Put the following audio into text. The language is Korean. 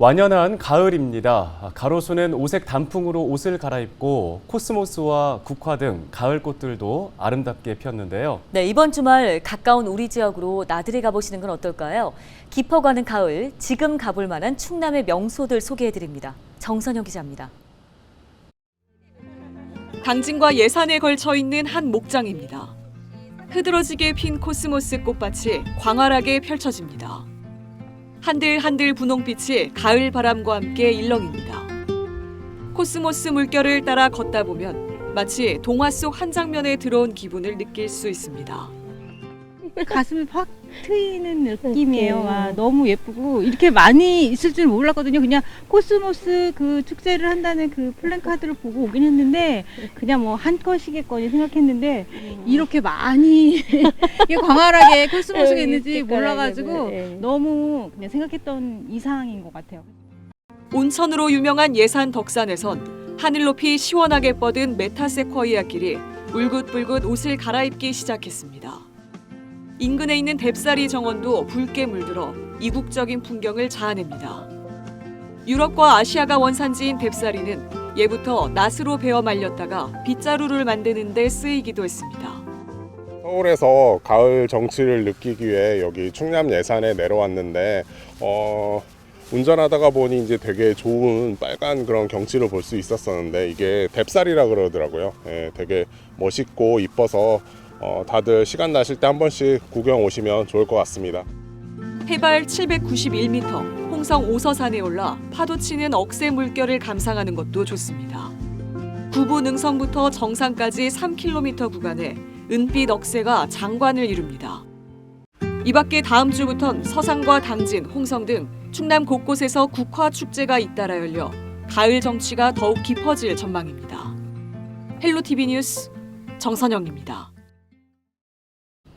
완연한 가을입니다. 가로수는 오색 단풍으로 옷을 갈아입고 코스모스와 국화 등 가을 꽃들도 아름답게 피었는데요. 네, 이번 주말 가까운 우리 지역으로 나들이 가보시는 건 어떨까요? 깊어가는 가을, 지금 가볼 만한 충남의 명소들 소개해드립니다. 정선영 기자입니다. 당진과 예산에 걸쳐 있는 한 목장입니다. 흐드러지게 핀 코스모스 꽃밭이 광활하게 펼쳐집니다. 한들한들 분홍빛이 가을 바람과 함께 일렁입니다. 코스모스 물결을 따라 걷다 보면 마치 동화 속 한 장면에 들어온 기분을 느낄 수 있습니다. 가슴이 팍 트이는 느낌이에요. 와, 너무 예쁘고 이렇게 많이 있을 줄 몰랐거든요. 그냥 코스모스 그 축제를 한다는 그 플랜카드를 보고 오긴 했는데 그냥 뭐한 컷이겠거니 생각했는데 이렇게 많이 이게 광활하게 코스모스가 있는지 몰라가지고 너무 그냥 생각했던 이상인 것 같아요. 온천으로 유명한 예산 덕산에선 하늘 높이 시원하게 뻗은 메타세쿼이아 길이 울긋불긋 옷을 갈아입기 시작했습니다. 인근에 있는 뎁사리 정원도 붉게 물들어 이국적인 풍경을 자아냅니다. 유럽과 아시아가 원산지인 뎁사리는 예부터 낫으로 베어 말렸다가 빗자루를 만드는 데 쓰이기도 했습니다. 서울에서 가을 정취를 느끼기 위해 여기 충남 예산에 내려왔는데 어, 운전하다가 보니 이제 되게 좋은 빨간 그런 경치를 볼 수 있었었는데 이게 뎁살이라 그러더라고요. 예, 되게 멋있고 이뻐서 어, 다들 시간 나실 때 한 번씩 구경 오시면 좋을 것 같습니다. 해발 791m 홍성 오서산에 올라 파도치는 억새 물결을 감상하는 것도 좋습니다. 구부 능선부터 정상까지 3km 구간에 은빛 억새가 장관을 이룹니다. 이 밖에 다음 주부턴 서산과 당진, 홍성 등 충남 곳곳에서 국화 축제가 잇따라 열려 가을 정취가 더욱 깊어질 전망입니다. 헬로 TV 뉴스 정선영입니다.